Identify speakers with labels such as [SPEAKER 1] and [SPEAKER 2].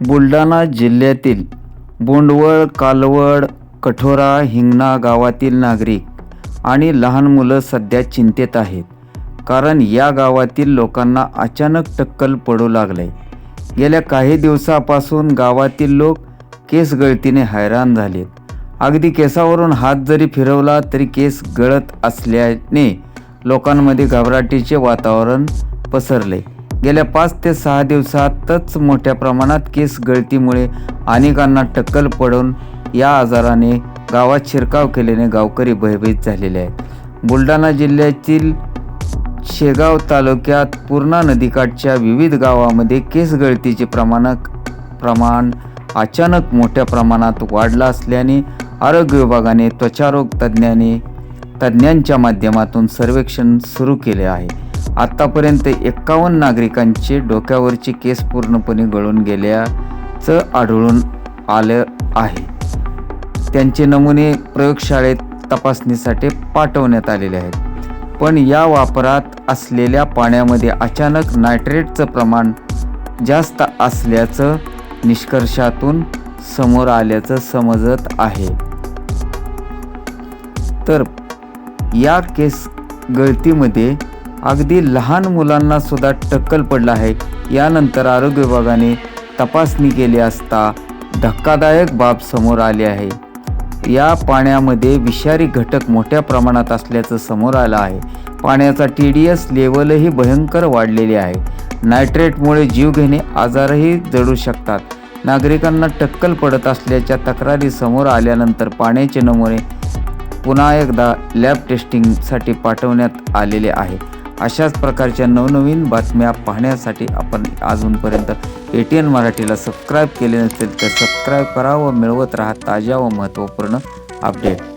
[SPEAKER 1] बुलढाणा जिल्ह्यातील बोंडवळ कालवड कठोरा हिंगणा गावातील नागरिक आणि लहान मुलं सध्या चिंतेत आहेत. कारण या गावातील लोकांना अचानक टक्कल पडू लागले गेल्या काही दिवसापासून गावातील लोक केस गळतीने हैराण झालेत. अगदी केसावरून हात जरी फिरवला तरी केस गळत असल्याने लोकांमध्ये घबराटीचे वातावरण पसरले गेल्या पाच ते सहा दिवसातच मोठ्या प्रमाणात केस गळतीमुळे अनेकांना टक्कल पडून या आजाराने गावात शिरकाव केल्याने गावकरी भयभीत झालेले आहेत. बुलढाणा जिल्ह्यातील शेगाव तालुक्यात पूर्णा नदीकाठच्या विविध गावामध्ये केस गळतीचे प्रमाण प्रमाण अचानक मोठ्या प्रमाणात वाढलं असल्याने आरोग्य विभागाने त्वचारोग तज्ज्ञाने तज्ज्ञांच्या माध्यमातून सर्वेक्षण सुरू केले आहे. आत्तापर्यंत एक्कावन्न नागरिकांचे डोक्यावरचे केस पूर्णपणे गळून गेल्याचं आढळून आलं आहे. त्यांचे नमुने प्रयोगशाळेत तपासणीसाठी पाठवण्यात आलेले आहेत. पण या वापरात असलेल्या पाण्यामध्ये अचानक नायट्रेटचं प्रमाण जास्त असल्याचं निष्कर्षातून समोर आल्याचं समजत आहे. तर या केस गळतीमध्ये अगदी लहान मुलांना सुद्धा टक्कल पडलं आहे. यानंतर आरोग्य विभागाने तपासणी केली असता धक्कादायक बाब समोर आली आहे. या पाण्यामध्ये विषारी घटक मोठ्या प्रमाणात असल्याचं समोर आलं आहे. पाण्याचा टी डी एस लेवलही भयंकर वाढलेली आहे. नायट्रेटमुळे जीवघेणे आजारही जडू शकतात. नागरिकांना टक्कल पडत असल्याच्या तक्रारी समोर आल्यानंतर पाण्याचे नमुने पुन्हा एकदा लॅब टेस्टिंगसाठी पाठवण्यात आलेले आहे. अशाच प्रकारच्या नवनवीन बातम्या पाहण्यासाठी आपण अजूनपर्यंत ए टी एन मराठीला सबस्क्राईब केले नसेल तर सबस्क्राईब करा व मिळवत राहा ताज्या व महत्त्वपूर्ण अपडेट